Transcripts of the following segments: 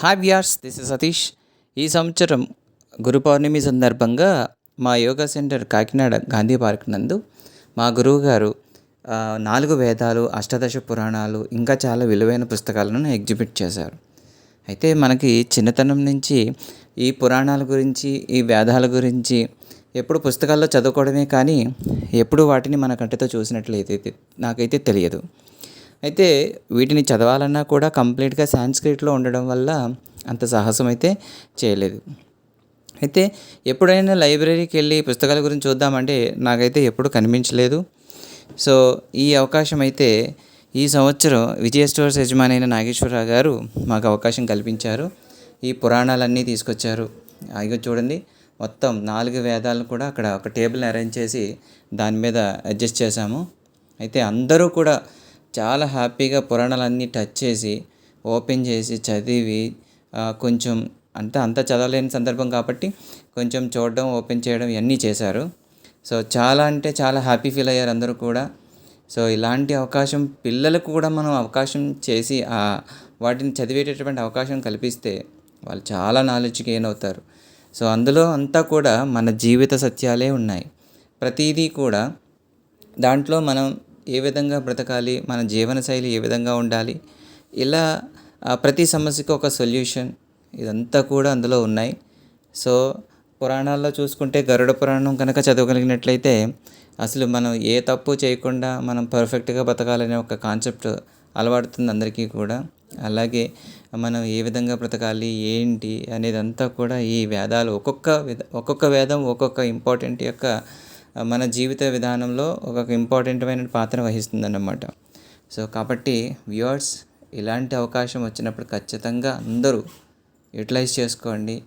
Hi viewers this is Satish ఈ సంవత్సరం గురు పౌర్ణమి సందర్భంగా మా yoga centre Kakinada Gandhi park నందు మా గురువు గారు నాలుగు వేదాలు అష్టాదశ పురాణాలు ఇంకా చాలా విలువైన పుస్తకాలను ఎగ్జిబిట్ చేశారు. అయితే మనకి చిన్నతనం నుంచి ఈ పురాణాల గురించి ఈ వేదాల గురించి ఎప్పుడు పుస్తకాల్లో చదువుకోవడమే కానీ ఎప్పుడు వాటిని మన కంటితో చూసినట్లయితే నాకైతే తెలియదు. అయితే వీటిని చదవాలన్నా కూడా కంప్లీట్గా సాంస్క్రిట్లో ఉండడం వల్ల అంత సాహసం అయితే చేయలేదు. అయితే ఎప్పుడైనా లైబ్రరీకి వెళ్ళి పుస్తకాల గురించి చూద్దామంటే నాకైతే ఎప్పుడు కనిపించలేదు. సో ఈ అవకాశం అయితే ఈ సంవత్సరం విజయ స్టోర్స్ యజమాని అయిన నాగేశ్వరరావు గారు మాకు అవకాశం కల్పించారు. ఈ పురాణాలన్నీ తీసుకొచ్చారు. ఇగో చూడండి మొత్తం నాలుగు వేదాలను కూడా అక్కడ ఒక టేబుల్ని అరేంజ్ చేసి దాని మీద అడ్జస్ట్ చేశాము. అయితే అందరూ కూడా చాలా హ్యాపీగా పురాణాలన్నీ టచ్ చేసి ఓపెన్ చేసి చదివి కొంచెం అంతా అంతా చదవలేని సందర్భం కాబట్టి కొంచెం చూడడం ఓపెన్ చేయడం ఇవన్నీ చేశారు. సో చాలా అంటే చాలా హ్యాపీ ఫీల్ అయ్యారు అందరూ కూడా. సో ఇలాంటి అవకాశం పిల్లలకు కూడా మనం అవకాశం చేసి వాటిని చదివేటటువంటి అవకాశం కల్పిస్తే వాళ్ళు చాలా నాలెడ్జ్ గెయిన్ అవుతారు. సో అందులో అంతా కూడా మన జీవిత సత్యాలే ఉన్నాయి. ప్రతిదీ కూడా దాంట్లో మనం ఏ విధంగా బ్రతకాలి మన జీవనశైలి ఏ విధంగా ఉండాలి ఇలా ప్రతి సమస్యకు ఒక సొల్యూషన్ ఇదంతా కూడా అందులో ఉన్నాయి. సో పురాణాల్లో చూసుకుంటే గరుడ పురాణం కనుక చదవగలిగినట్లయితే అసలు మనం ఏ తప్పు చేయకుండా మనం పర్ఫెక్ట్గా బతకాలనే ఒక కాన్సెప్ట్ అలవాడుతుంది అందరికీ కూడా. అలాగే మనం ఏ విధంగా బ్రతకాలి ఏంటి అనేదంతా కూడా ఈ వేదాలు ఒక్కొక్క విధ ఒక్కొక్క వేదం ఒక్కొక్క ఇంపార్టెంట్ యొక్క మన జీవిత విధానంలో ఒక ఇంపార్టెంట్మైన పాత్ర వహిస్తుందన్నమాట. సో కాబట్టి వ్యూవర్స్ ఇలాంటి అవకాశం వచ్చినప్పుడు ఖచ్చితంగా అందరూ యూటిలైజ్ చేసుకోండి.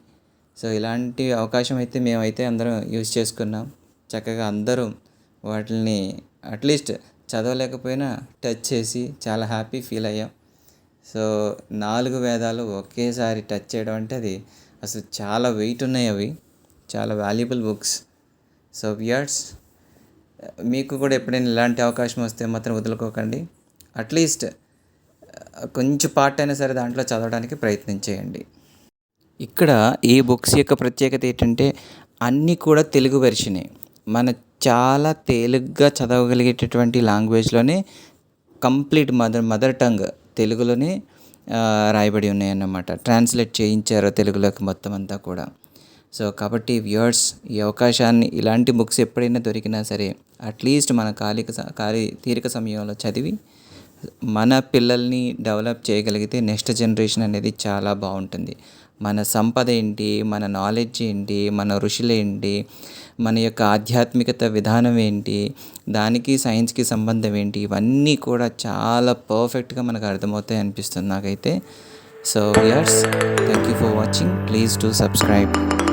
సో ఇలాంటి అవకాశం అయితే మేమైతే అందరం యూజ్ చేసుకున్నాం. చక్కగా అందరూ వాటిని అట్లీస్ట్ చదవలేకపోయినా టచ్ చేసి చాలా హ్యాపీ ఫీల్ అయ్యాం. సో నాలుగు వేదాలు ఒకేసారి టచ్ చేయడం అంటే అది అసలు చాలా వెయిట్ ఉన్నాయి అవి. చాలా వాల్యుబుల్ బుక్స్ సో వియర్స్ మీకు కూడా ఎప్పుడైనా ఇలాంటి అవకాశం వస్తే మాత్రం వదులుకోకండి. అట్లీస్ట్ కొంచెం పార్ట్ అయినా సరే దాంట్లో చదవడానికి ప్రయత్నం చేయండి. ఇక్కడ ఈ బుక్స్ యొక్క ప్రత్యేకత ఏంటంటే అన్నీ కూడా తెలుగు వెర్షనే మన చాలా తేలిగ్గా చదవగలిగేటటువంటి లాంగ్వేజ్లోనే కంప్లీట్ మదర్ మదర్ టంగ్ తెలుగులోనే రాయబడి ఉన్నాయన్నమాట. ట్రాన్స్లేట్ చేయించారు తెలుగులోకి మొత్తం అంతా కూడా. సో కాబట్టి వ్యూవర్స్ ఈ అవకాశాన్ని ఇలాంటి బుక్స్ ఎప్పుడైనా దొరికినా సరే అట్లీస్ట్ మన ఖాళీక కాలి ఖాళీ తీరిక సమయంలో చదివి మన పిల్లల్ని డెవలప్ చేయగలిగితే నెక్స్ట్ జనరేషన్ అనేది చాలా బాగుంటుంది. మన సంపద ఏంటి మన నాలెడ్జ్ ఏంటి మన ఋషులు ఏంటి మన యొక్క ఆధ్యాత్మికత విధానం ఏంటి దానికి సైన్స్కి సంబంధం ఏంటి ఇవన్నీ కూడా చాలా పర్ఫెక్ట్గా మనకు అర్థమవుతాయి అనిపిస్తుంది నాకైతే. So viewers thank you for watching. Please to subscribe.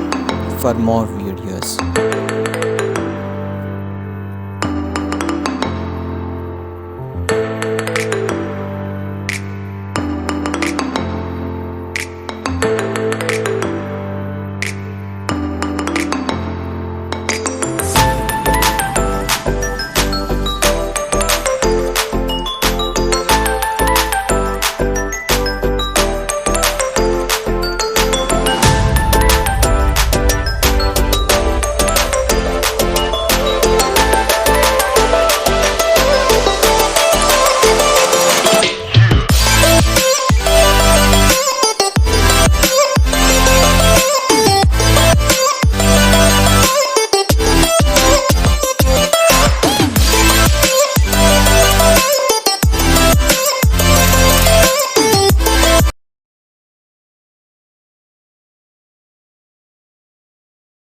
For more videos.